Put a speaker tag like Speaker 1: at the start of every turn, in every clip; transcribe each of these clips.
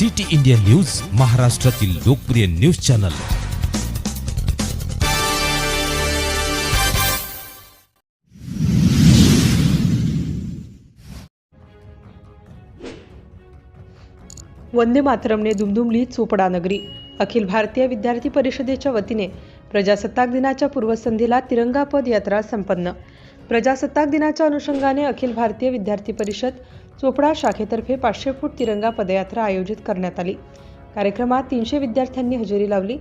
Speaker 1: City India news महाराष्ट्रातील लोकप्रिय news channel.
Speaker 2: Vande मातरमने दुमदुमली चोपडा नगरी. अखिल भारतीय विद्यार्थी परिषदेच्या वतीने प्रजासत्ताक दिनाच्या पूर्वसंध्येला तिरंगा पद यात्रा संपन्न. प्रजासत्ताक दिनाच्या अनुषंगाने अखिल भारतीय विद्यार्थी परिषद चोपडा शाखेतर्फे पाचशे फूट तिरंगा पदयात्रा आयोजित करण्यात आली. कार्यक्रमात तीनशे विद्यार्थ्यांनी हजेरी लावली.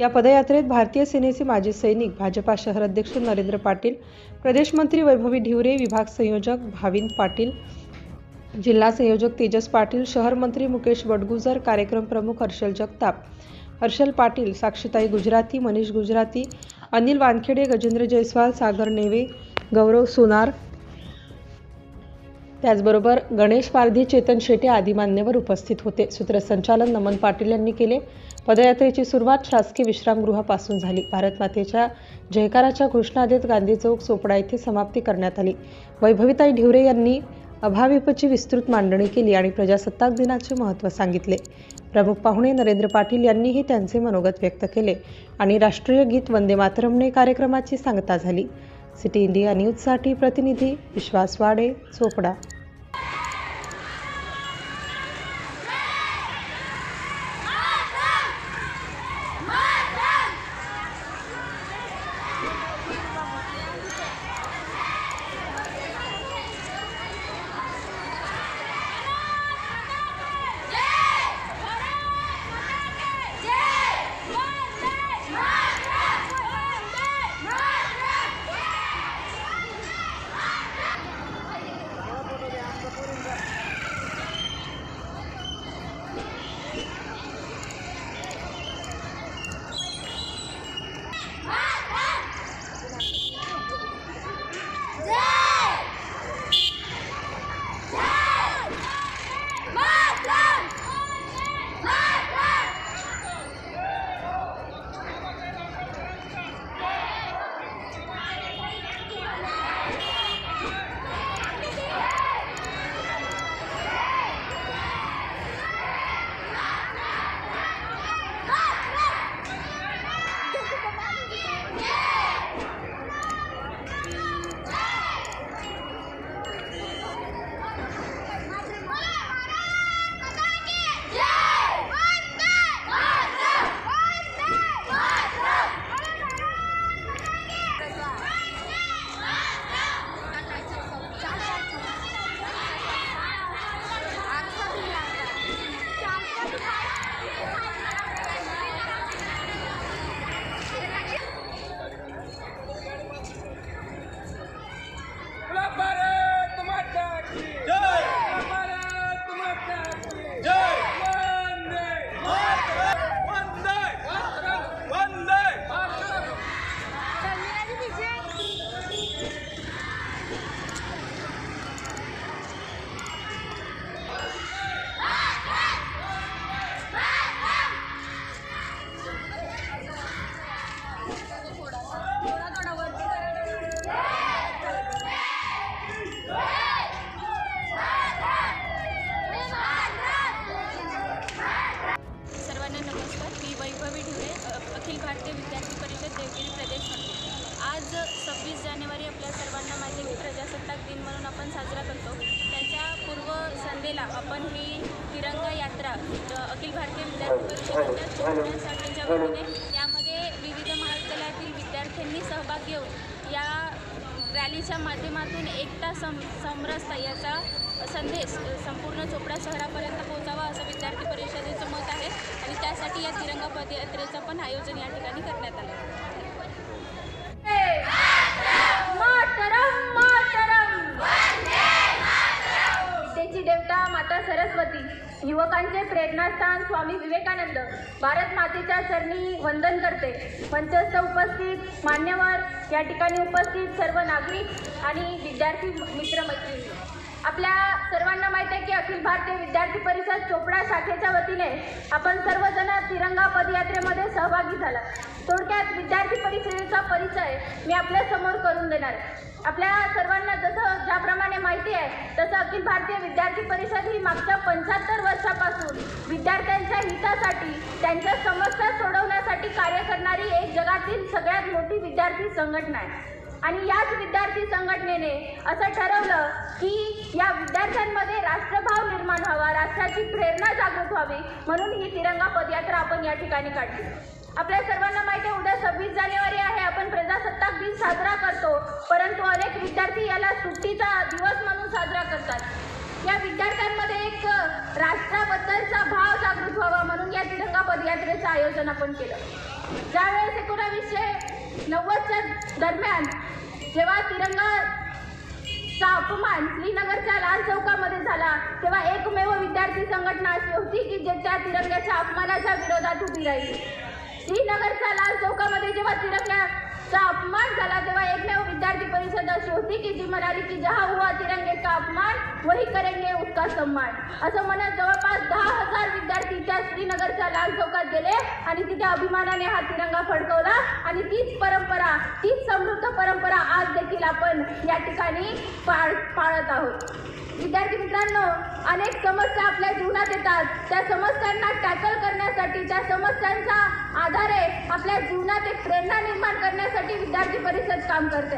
Speaker 2: या पदयात्रेत भारतीय सेनेचे माजी सैनिक भाजपा शहर अध्यक्ष नरेंद्र पाटील प्रदेशमंत्री वैभवी ढिवरे विभाग संयोजक भाविन पाटील जिल्हा संयोजक तेजस पाटील शहर मंत्री मुकेश बडगुजर कार्यक्रम प्रमुख हर्षल जगताप हर्षल पाटील साक्षीताई गुजराती मनीष गुजराती अनिल वानखेडे गजेंद्र जयस्वाल सागर नेवे गौरव सोनार त्याचबरोबर गणेश पारधी चेतन शेटे आदी मान्यवर उपस्थित होते. सूत्रसंचालन नमन पाटील यांनी केले. पदयात्रेची सुरुवात शासकीय विश्रामगृहापासून झाली. भारतमातेच्या जयकाराच्या घोषणा देत गांधी चौक चोपडा येथे समाप्ती करण्यात आली. वैभवीताई ढिवरे यांनी अभाविपची विस्तृत मांडणी केली आणि प्रजासत्ताक दिनाचे महत्त्व सांगितले. प्रमुख पाहुणे नरेंद्र पाटील यांनीही त्यांचे मनोगत व्यक्त केले आणि राष्ट्रीय गीत वंदे मातरमने कार्यक्रमाची सांगता झाली. सिटी इंडिया न्यूजसाठी प्रतिनिधी विश्वास वाडे चोपडा.
Speaker 3: भारतीय विद्यार्थी परिषद देवगिरी प्रदेश आज सव्वीस जानेवारी आपल्या सर्वांना माहिती आहे की प्रजासत्ताक दिन म्हणून आपण साजरा करतो. त्याच्या पूर्व संध्येला आपण ही तिरंगा यात्रा अखिल भारतीय विद्यार्थी परिषदेच्या वतीने यामध्ये विविध महाविद्यालयातील विद्यार्थ्यांनी सहभाग घेऊन या रॅलीच्या माध्यमातून एकता सम समरसता याचा संदेश संपूर्ण चोपडा शहरापर्यंत पोहोचावा असं विद्यार्थी परिषदेचं मत आहे आणि त्यासाठी या तिरंगा पदयात्रेचं पण आयोजन या ठिकाणी करण्यात आलं.
Speaker 4: विद्येची देवता माता सरस्वती युवकांचे प्रेरणास्थान स्वामी विवेकानंद भारत मातेच्या चरणी वंदन करते. मंचस्थ उपस्थित मान्यवर या ठिकाणी उपस्थित सर्व नागरिक आणि विद्यार्थी मित्रमैत्रिणी. आपल्या सर्वांना माहीत आहे की अखिल भारतीय विद्यार्थी परिषद चोपडा शाखेच्या वतीने आपण सर्वजण तिरंगा पदयात्रेमध्ये सहभागी झाला. थोडक्यात विद्यार्थी परिषदेचा परिचय मी आपल्यासमोर करून देणार. आपल्या सर्वांना जसं ज्याप्रमाणे माहिती आहे तसं अखिल भारतीय विद्यार्थी परिषद ही मागच्या पंच्याहत्तर वर्षापासून विद्यार्थ्यांच्या हितासाठी त्यांच्या समस्या सोडवण्यासाठी कार्य करणारी एक जगातील सगळ्यात मोठी विद्यार्थी संघटना आहे. आणि याच विद्यार्थी संघटनेने असं ठरवलं की या विद्यार्थ्यांमध्ये राष्ट्रभाव निर्माण व्हावा राष्ट्राची प्रेरणा जागृत व्हावी म्हणून ही तिरंगा पदयात्रा आपण या ठिकाणी काढली. आपल्या सर्वांना माहिती आहे उद्या सव्वीस जानेवारी आहे आपण प्रजासत्ताक दिन साजरा करतो परंतु अनेक विद्यार्थी याला सुट्टीचा दिवस म्हणून साजरा करतात. या विद्यार्थ्यांमध्ये एक राष्ट्राबद्दलचा भाव जागृत व्हावा म्हणून या तिरंगा पदयात्रेचं आयोजन आपण केलं. ज्यावेळेस एकोणावीसशे नव्वदच्या दरम्यान जेव्हा तिरंगाचा अपमान श्रीनगरच्या लाल चौकामध्ये झाला तेव्हा एकमेव विद्यार्थी संघटना अशी होती की जे त्या तिरंग्याच्या अपमानाच्या विरोधात उभी राहिली. श्रीनगरच्या लाल चौकामध्ये जेव्हा चा अपमान झाला तेव्हा एकमेव विद्यार्थी परिषद अशी होती की जी म्हणाली की जहा हुआ तिरंगे का अपमान वही करेंगे उसका सम्मान. असं म्हणत जवळपास दहा हजार विद्यार्थी त्या श्रीनगरच्या लाल चौकात गेले आणि तिथे अभिमानाने हा तिरंगा फडकवला. आणि तीच परंपरा तीच समृद्ध परंपरा आज देखील आपण या ठिकाणी पाळ पाळत आहोत. विद्यार्थी मित्रांनो अनेक समस्या आपल्या जीवनात येतात. त्या समस्यांना टॅकल करण्यासाठी त्या समस्यांचा आधारे आपल्या जीवनात एक प्रेरणा निर्माण करण्यासाठी विद्यार्थी परिषद काम करते.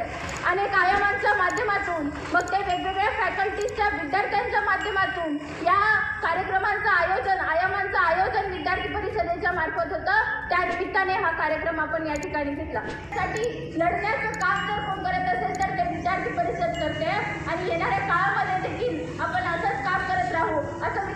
Speaker 4: अनेक आयामांच्या माध्यमातून मग ते वेगवेगळ्या फॅकल्टीजच्या विद्यार्थ्यांच्या माध्यमातून या कार्यक्रमांचं आयोजन आयामांचं आयोजन विद्यार्थी परिषदेच्या मार्फत होतं. निमित्ताने हा कार्यक्रम आपण या ठिकाणी घेतला. साठी लढण्याचं काम जर कोण करत असेल तर ते विद्यार्थी परिषद करते आणि येणाऱ्या काळामध्ये देखील आपण असंच काम करत राहू. असं मी